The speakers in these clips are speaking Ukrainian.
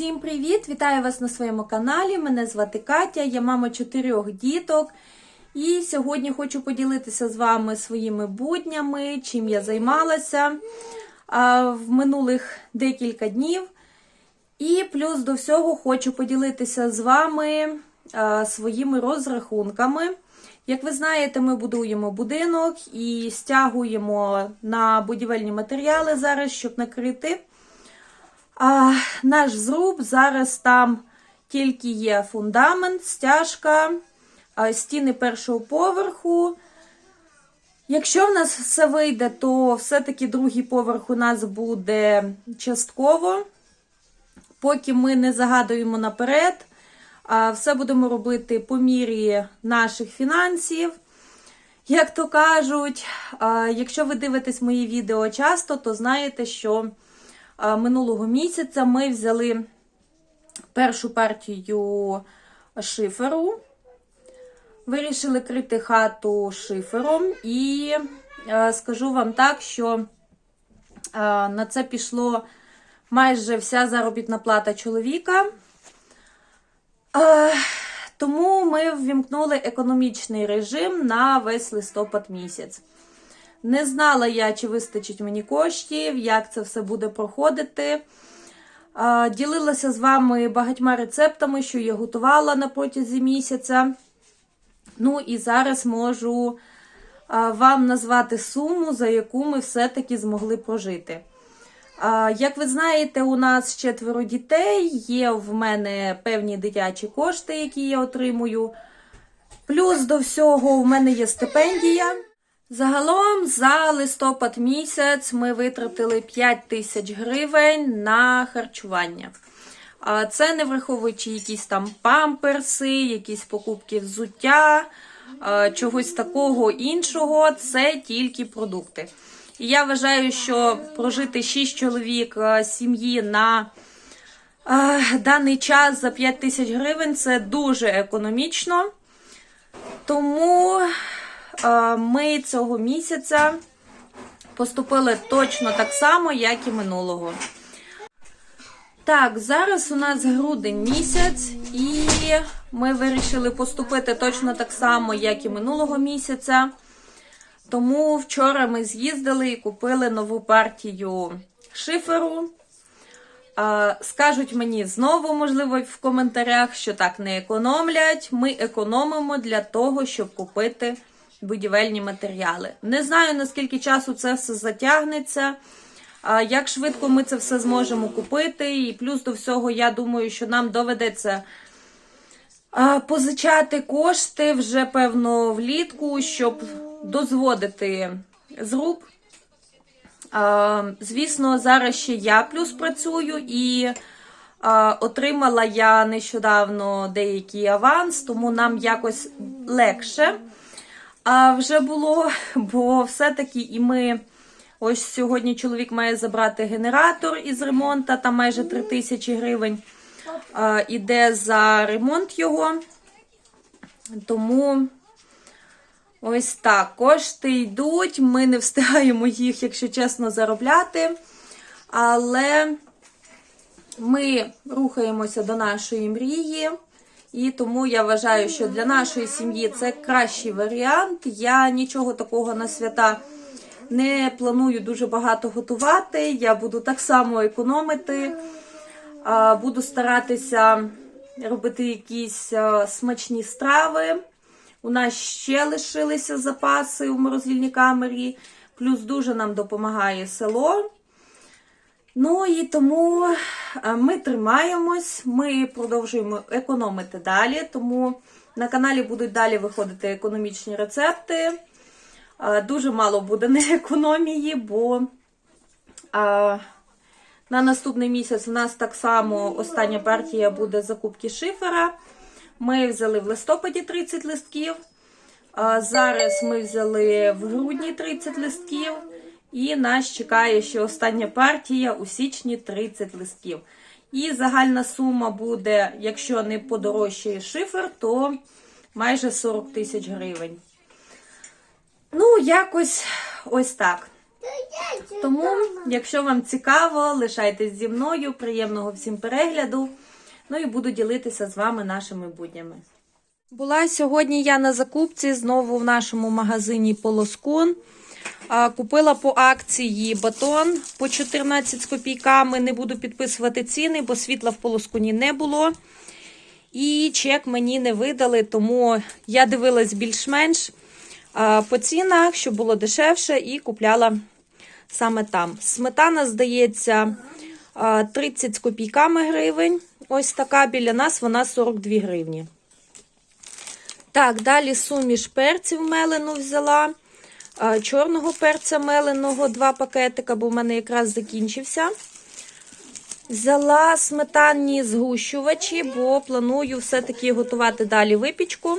Всім привіт! Вітаю вас на своєму каналі. Мене звати Катя, я мама чотирьох діток. І сьогодні хочу поділитися з вами своїми буднями, чим я займалася в минулих декілька днів. І плюс до всього хочу поділитися з вами своїми розрахунками. Як ви знаєте, ми будуємо будинок і стягуємо на будівельні матеріали зараз, щоб накрити. А, наш зруб зараз там тільки є фундамент, стяжка, стіни першого поверху. Якщо в нас все вийде, то все-таки другий поверх у нас буде частково. Поки ми не загадуємо наперед, все будемо робити по мірі наших фінансів. Як то кажуть, якщо ви дивитесь мої відео часто, то знаєте, що минулого місяця ми взяли першу партію шиферу. Вирішили крити хату шифером, і е, скажу вам так, що е, на це пішло майже вся заробітна плата чоловіка. Е, тому ми ввімкнули економічний режим на весь листопад місяць. Не знала я, чи вистачить мені коштів, як це все буде проходити. Ділилася з вами багатьма рецептами, що я готувала на протязі місяця. Ну і зараз можу вам назвати суму, за яку ми все-таки змогли прожити. Як ви знаєте, у нас четверо дітей, є в мене певні дитячі кошти, які я отримую. Плюс до всього в мене є стипендія. Загалом за листопад місяць ми витратили 5 тисяч гривень на харчування. А Це не враховуючи якісь там памперси, якісь покупки взуття, чогось такого іншого, це тільки продукти. І я вважаю, що прожити 6 чоловік сім'ї на даний час за 5 тисяч гривень це дуже економічно. Тому ми цього місяця поступили точно так само, як і минулого. Так, зараз у нас грудень місяць, і ми вирішили поступити точно так само, як і минулого місяця. Тому вчора ми з'їздили і купили нову партію шиферу. Скажуть мені знову, можливо, в коментарях, що так не економлять. Ми економимо для того, щоб купити будівельні матеріали. Не знаю, наскільки часу це все затягнеться. Як швидко ми це все зможемо купити, і плюс до всього, я думаю, що нам доведеться позичати кошти вже, певно, влітку, щоб дозводити зруб. Звісно, зараз ще я плюс працюю і отримала я нещодавно деякий аванс, тому нам якось легше а, вже було, бо все-таки і ми. Ось сьогодні чоловік має забрати генератор із ремонту, там майже 3 тисячі гривень а, іде за ремонт його. Тому ось так, кошти йдуть, ми не встигаємо їх, якщо чесно, заробляти. Але ми рухаємося до нашої мрії. І тому я вважаю, що для нашої сім'ї це кращий варіант. Я нічого такого на свята не планую дуже багато готувати. Я буду так само економити, буду старатися робити якісь смачні страви. У нас ще лишилися запаси у морозильній камері, плюс дуже нам допомагає село. Ну і тому ми тримаємось, ми продовжуємо економити далі. Тому на каналі будуть далі виходити економічні рецепти. Дуже мало буде не економії, бо на наступний місяць у нас так само остання партія буде закупки шифера. Ми взяли в листопаді 30 листків. Зараз ми взяли в грудні 30 листків. І нас чекає ще остання партія у січні 30 листків. І загальна сума буде, якщо не подорожчає шифер, то майже 40 тисяч гривень. Ну, якось ось так. Тому, якщо вам цікаво, лишайтесь зі мною. Приємного всім перегляду. Ну і буду ділитися з вами нашими буднями. Була сьогодні я на закупці знову в нашому магазині Полоскун. Купила по акції батон по 14 з копійками. Не буду підписувати ціни, бо світла в полоскуні не було. І чек мені не видали, тому я дивилась більш-менш по цінах, щоб було дешевше, і купляла саме там. Сметана, здається, 30 з копійками гривень. Ось така біля нас вона 42 гривні. Так, далі суміш перців мелену взяла. Чорного перця меленого, два пакетика, бо в мене якраз закінчився. Взяла сметанні згущувачі, бо планую все-таки готувати далі випічку.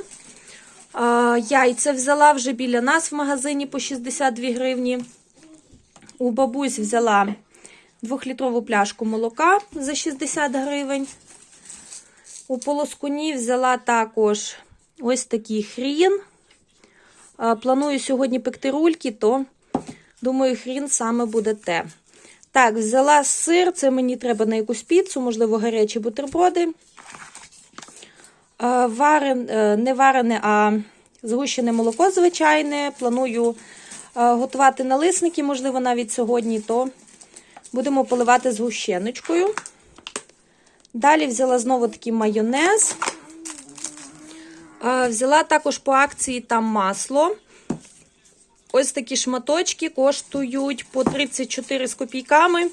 Яйця взяла вже біля нас в магазині по 62 гривні. У бабусь взяла 2-літрову пляшку молока за 60 гривень. У полоскуні взяла також ось такий хрін. Планую сьогодні пекти рульки, то думаю, хрін саме буде те. Так, взяла сир, це мені треба на якусь піцу, можливо, гарячі бутерброди. Варен, е, не варене, а згущене молоко звичайне. Планую а, готувати налисники, можливо, навіть сьогодні, то будемо поливати згущеночкою. Далі взяла знову такий майонез. Взяла також по акції там масло. Ось такі шматочки коштують по 34 з копійками.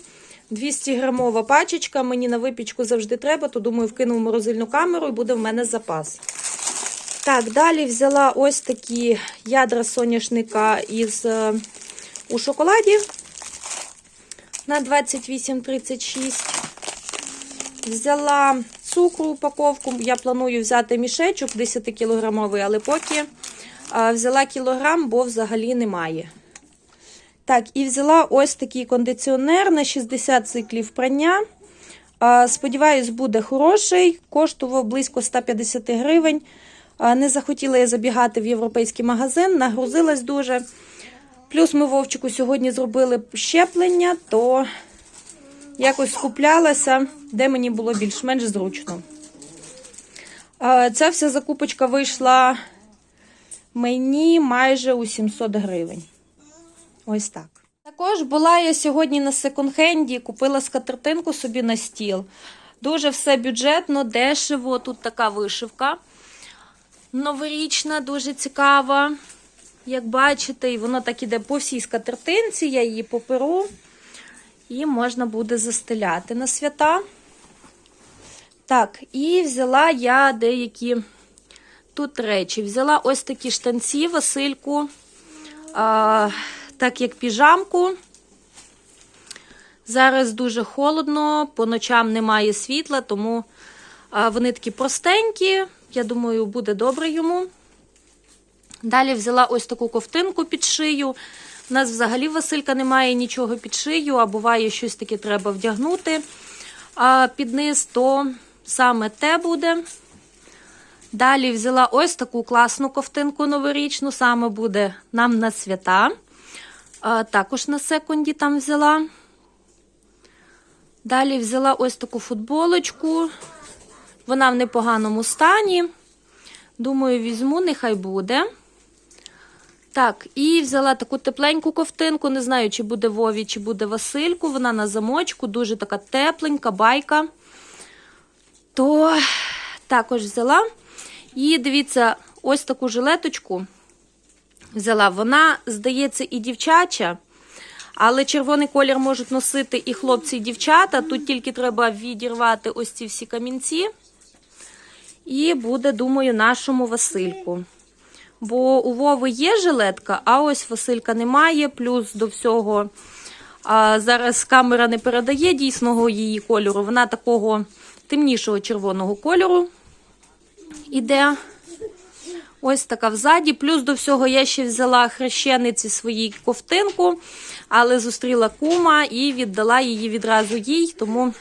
200 грамова пачечка. Мені на випічку завжди треба, то думаю, вкину в морозильну камеру і буде в мене запас. Так, далі взяла ось такі ядра соняшника із е, у шоколаді на 28,36. Взяла цукру упаковку. Я планую взяти мішечок 10-кілограмовий, але поки взяла кілограм, бо взагалі немає. Так, і взяла ось такий кондиціонер на 60 циклів прання. Сподіваюсь, буде хороший. Коштував близько 150 гривень. Не захотіла я забігати в європейський магазин, нагрузилась дуже. Плюс ми Вовчику сьогодні зробили щеплення, то якось скуплялася, де мені було більш-менш зручно. Ця вся закупочка вийшла мені майже у 700 гривень. Ось так. Також була я сьогодні на секонд-хенді, купила скатертинку собі на стіл. Дуже все бюджетно, дешево. Тут така вишивка. Новорічна, дуже цікава. Як бачите, і воно так іде по всій скатертинці, я її поперу. І можна буде застеляти на свята. Так, і взяла я деякі тут речі. Взяла ось такі штанці, Васильку, а, так як піжамку. Зараз дуже холодно, по ночам немає світла, тому вони такі простенькі. Я думаю, буде добре йому. Далі взяла ось таку ковтинку під шию. У нас взагалі Василька немає нічого під шию, а буває щось таке треба вдягнути а під низ, то саме те буде. Далі взяла ось таку класну ковтинку новорічну, саме буде нам на свята. А, також на секунді там взяла. Далі взяла ось таку футболочку. Вона в непоганому стані. Думаю, візьму, нехай буде. Так, і взяла таку тепленьку ковтинку. Не знаю, чи буде Вові, чи буде Васильку. Вона на замочку, дуже така тепленька, байка. То також взяла. І дивіться, ось таку жилеточку взяла. Вона, здається, і дівчача, але червоний колір можуть носити і хлопці, і дівчата. Тут тільки треба відірвати ось ці всі камінці. І буде, думаю, нашому Васильку. Бо у Вови є жилетка, а ось Василька немає. Плюс до всього а, зараз камера не передає дійсного її кольору. Вона такого темнішого червоного кольору іде. Ось така взаді. Плюс до всього я ще взяла хрещениці своїй ковтинку, але зустріла кума і віддала її відразу їй. Тому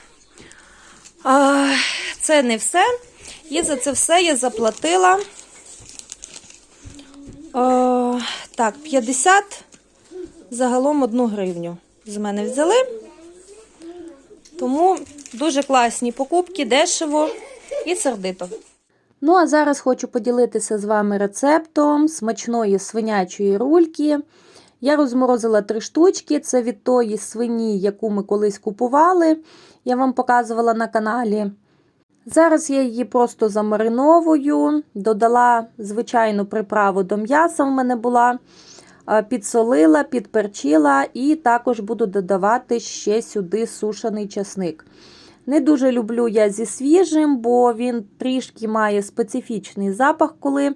а, це не все. І за це все я заплатила. А, так, 50 загалом одну гривню з мене взяли. Тому дуже класні покупки, дешево і сердито. Ну, а зараз хочу поділитися з вами рецептом смачної свинячої рульки. Я розморозила три штучки. Це від тої свині, яку ми колись купували. Я вам показувала на каналі. Зараз я її просто замариновую, додала звичайну приправу до м'яса в мене була, підсолила, підперчила і також буду додавати ще сюди сушений часник. Не дуже люблю я зі свіжим, бо він трішки має специфічний запах, коли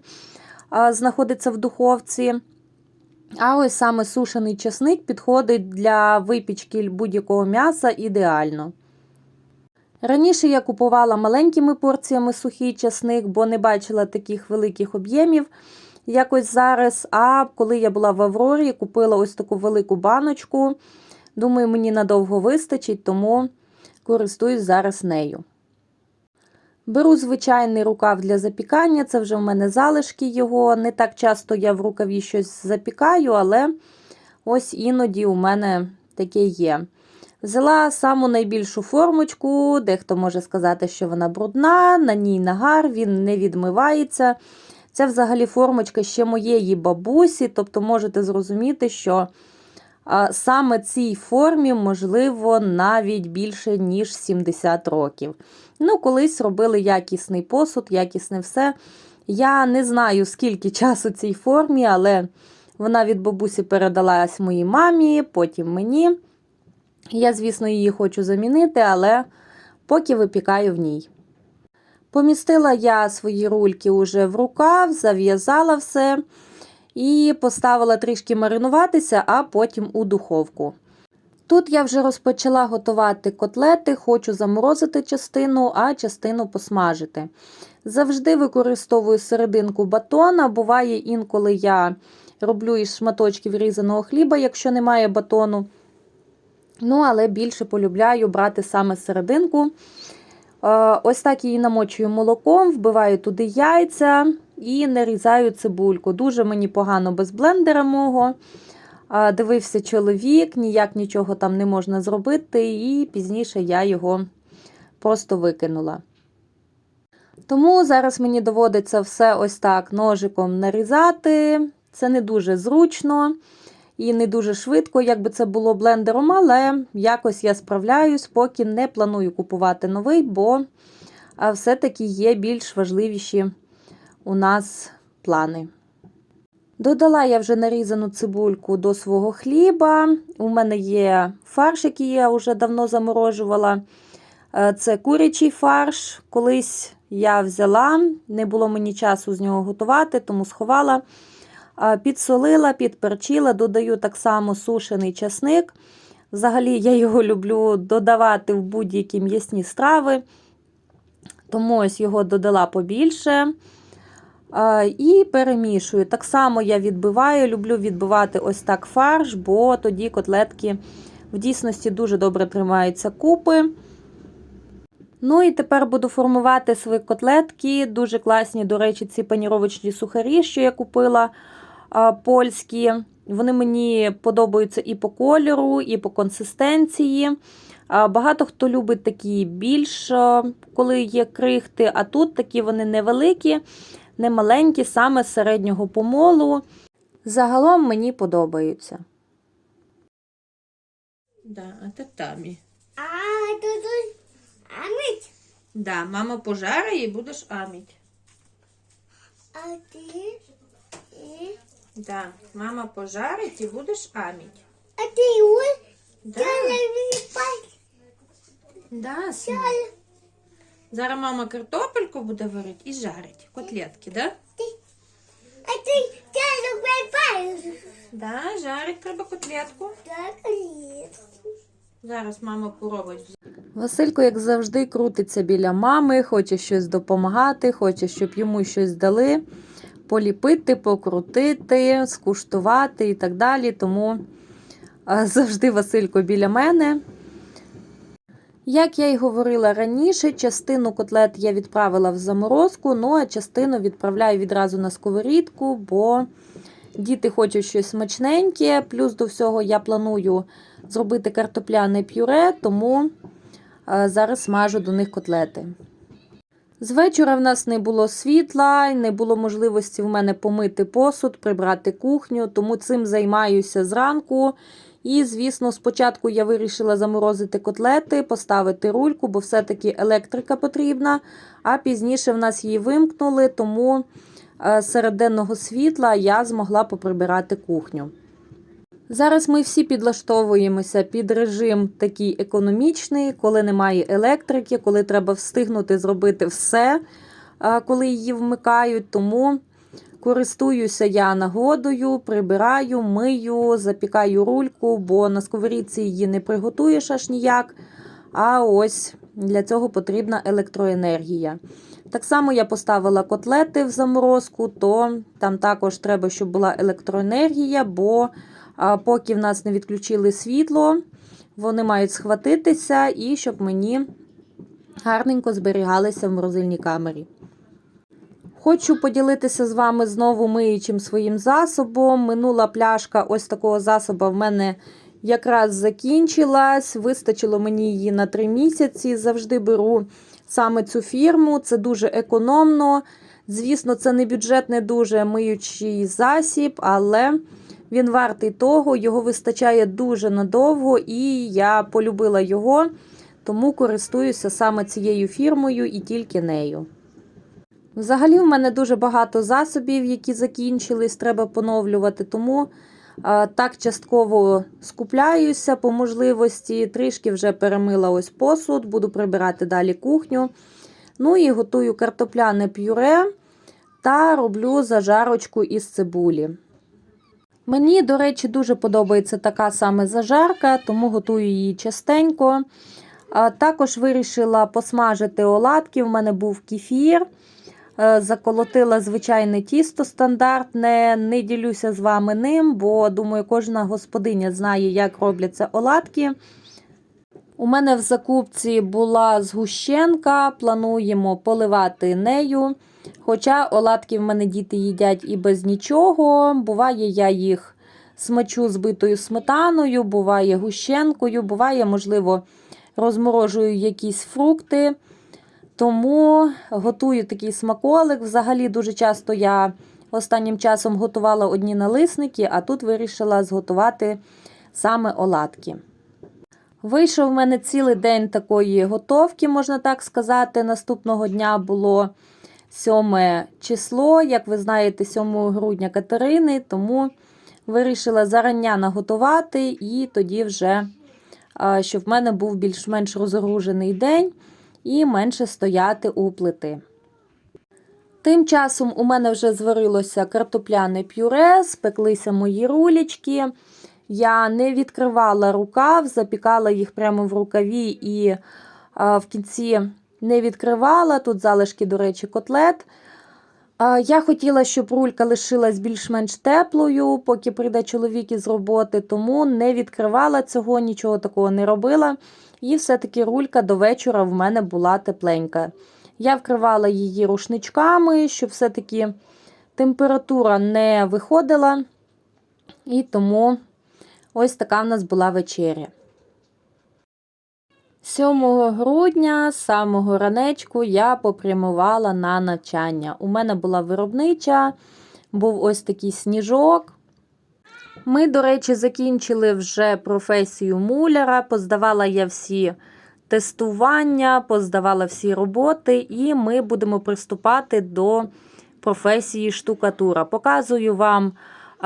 знаходиться в духовці. А ось саме сушений часник підходить для випічки будь-якого м'яса ідеально. Раніше я купувала маленькими порціями сухий часник, бо не бачила таких великих об'ємів якось зараз. А коли я була в Аврорі, купила ось таку велику баночку. Думаю, мені надовго вистачить, тому користуюсь зараз нею. Беру звичайний рукав для запікання, це вже в мене залишки його. Не так часто я в рукаві щось запікаю, але ось іноді у мене таке є. Взяла саму найбільшу формочку, дехто може сказати, що вона брудна, на ній нагар, він не відмивається. Це взагалі формочка ще моєї бабусі, тобто можете зрозуміти, що саме цій формі, можливо, навіть більше, ніж 70 років. Ну, колись робили якісний посуд, якісне все. Я не знаю, скільки часу цій формі, але вона від бабусі передалась моїй мамі, потім мені. Я, звісно, її хочу замінити, але поки випікаю в ній. Помістила я свої рульки уже в рукав, зав'язала все і поставила трішки маринуватися, а потім у духовку. Тут я вже розпочала готувати котлети, хочу заморозити частину, а частину посмажити. Завжди використовую серединку батона. Буває інколи я роблю із шматочків різаного хліба, якщо немає батону. Ну, але більше полюбляю брати саме серединку. Е, Ось так її намочую молоком, вбиваю туди яйця і нарізаю цибульку. Дуже мені погано без блендера мого. Дивився чоловік, ніяк нічого там не можна зробити, і пізніше я його просто викинула. Тому зараз мені доводиться все ось так ножиком нарізати. Це не дуже зручно і не дуже швидко, як би це було блендером, але якось я справляюсь, поки не планую купувати новий, бо все-таки є більш важливіші у нас плани. Додала я вже нарізану цибульку до свого хліба. У мене є фарш, який я вже давно заморожувала. Е, Це курячий фарш. Колись я взяла, не було мені часу з нього готувати, тому сховала. Підсолила, підперчила, додаю так само сушений часник. Взагалі, я його люблю додавати в будь-які м'ясні страви, тому ось його додала побільше. І перемішую. Так само я відбиваю, люблю відбивати ось так фарш, бо тоді котлетки в дійсності дуже добре тримаються купи. Ну і тепер буду формувати свої котлетки. Дуже класні, до речі, ці паніровочні сухарі, що я купила польські. Вони мені подобаються і по кольору, і по консистенції. Багато хто любить такі більш, коли є крихти, а тут такі вони невеликі, не маленькі, саме середнього помолу. Загалом мені подобаються. Да, а це тамі. А тут амить, Да, мама пожарить і будеш аміть. а ти і Да, мама пожарить і будеш аміть. а ти ось Да, да, синок. Зараз мама картопельку буде варити і жарить. Котлетки, да? А ти телевізор. Да, жарить треба котлетку. Так. Зараз мама поробить. Василько, як завжди, крутиться біля мами, хоче щось допомагати, хоче, щоб йому щось дали, поліпити, покрутити, скуштувати і так далі. Тому завжди Василько біля мене. Як я й говорила раніше, частину котлет я відправила в заморозку, ну а частину відправляю відразу на сковорідку, бо Діти хочуть щось смачненьке. Плюс до всього я планую зробити картопляне пюре, тому е, зараз смажу до них котлети. З вечора в нас не було світла, не було можливості в мене помити посуд, прибрати кухню, тому цим займаюся зранку. І, звісно, спочатку я вирішила заморозити котлети, поставити рульку, бо все-таки електрика потрібна. А пізніше в нас її вимкнули, тому е, серед денного світла я змогла поприбирати кухню. Зараз ми всі підлаштовуємося під режим такий економічний, коли немає електрики, коли треба встигнути зробити все, коли її вмикають. Тому користуюся я нагодою, прибираю, мию, запікаю рульку, бо на сковорідці її не приготуєш аж ніяк. А ось для цього потрібна електроенергія. Так само я поставила котлети в заморозку, то там також треба, щоб була електроенергія, бо поки в нас не відключили світло, вони мають схватитися і щоб мені гарненько зберігалися в морозильній камері. Хочу поділитися з вами знову миючим своїм засобом. Минула пляшка ось такого засобу в мене якраз закінчилась. Вистачило мені її на 3 місяці. Завжди беру саме цю фірму. Це дуже економно. Звісно, це не бюджетний дуже миючий засіб, але він вартий того, його вистачає дуже надовго, і я полюбила його, тому користуюся саме цією фірмою і тільки нею. Взагалі, в мене дуже багато засобів, які закінчились, треба поновлювати, тому так частково скупляюся по можливості. Трішки вже перемила ось посуд, буду прибирати далі кухню. Ну і готую картопляне пюре та роблю зажарочку із цибулі. Мені, до речі, дуже подобається така саме зажарка, тому готую її частенько. Також вирішила посмажити оладки. У мене був кефір. Е, Заколотила звичайне тісто стандартне. Не ділюся з вами ним, бо думаю, кожна господиня знає, як робляться оладки. У мене в закупці була згущенка, плануємо поливати нею. Хоча оладки в мене діти їдять і без нічого. Буває, я їх смачу збитою сметаною, буває гущенкою, буває, можливо, розморожую якісь фрукти. Тому готую такий смаколик. Взагалі, дуже часто я останнім часом готувала одні налисники, а тут вирішила зготувати саме оладки. Вийшов в мене цілий день такої готовки, можна так сказати. Наступного дня було 7 число, як ви знаєте, 7 грудня Катерини, тому вирішила зарання наготувати і тоді вже, щоб в мене був більш-менш розгружений день і менше стояти у плити. Тим часом у мене вже зварилося картопляне пюре, спеклися мої рулечки. Я не відкривала рукав, запікала їх прямо в рукаві і а, в кінці не відкривала. Тут залишки, до речі, котлет. Я хотіла, щоб рулька лишилась більш-менш теплою, поки прийде чоловік із роботи, тому не відкривала цього, нічого такого не робила. І все-таки рулька до вечора в мене була тепленька. Я вкривала її рушничками, щоб все-таки температура не виходила. І тому ось така в нас була вечеря. 7 грудня, з самого ранечку, я попрямувала на навчання. У мене була виробнича, був ось такий сніжок. Ми, до речі, закінчили вже професію муляра, поздавала я всі тестування, поздавала всі роботи, і ми будемо приступати до професії штукатура. Показую вам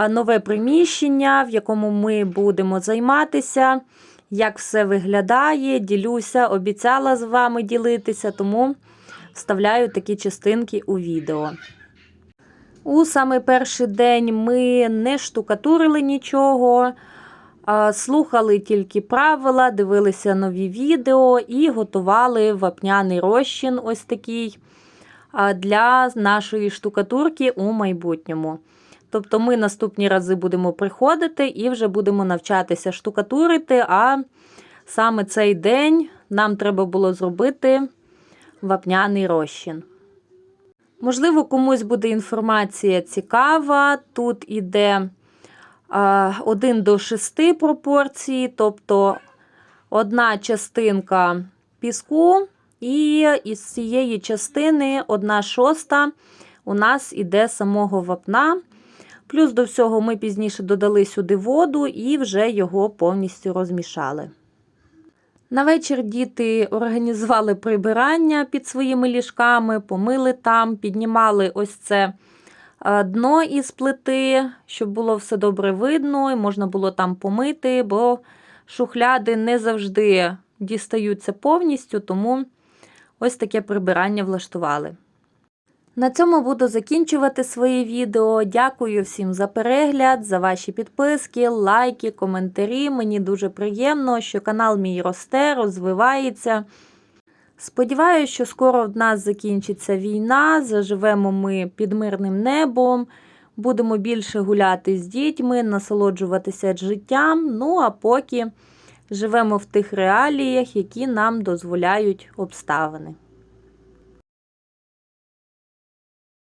нове приміщення, в якому ми будемо займатися, як все виглядає. Ділюся, обіцяла з вами ділитися, тому вставляю такі частинки у відео. У самий перший день ми не штукатурили нічого, слухали тільки правила, дивилися нові відео і готували вапняний розчин ось такий для нашої штукатурки у майбутньому. Тобто ми наступні рази будемо приходити і вже будемо навчатися штукатурити, а саме цей день нам треба було зробити вапняний розчин. Можливо, комусь буде інформація цікава. Тут іде 1 до 6 пропорції, тобто одна частинка піску, і із цієї частини одна шоста у нас іде самого вапна. Плюс до всього ми пізніше додали сюди воду і вже його повністю розмішали. На вечір діти організували прибирання під своїми ліжками, помили там, піднімали ось це е, дно із плити, щоб було все добре видно, і можна було там помити, бо шухляди не завжди дістаються повністю, тому ось таке прибирання влаштували. На цьому буду закінчувати своє відео. Дякую всім за перегляд, за ваші підписки, лайки, коментарі. Мені дуже приємно, що канал мій росте, розвивається. Сподіваюся, що скоро в нас закінчиться війна, заживемо ми під мирним небом, будемо більше гуляти з дітьми, насолоджуватися життям. Ну а поки живемо в тих реаліях, які нам дозволяють обставини.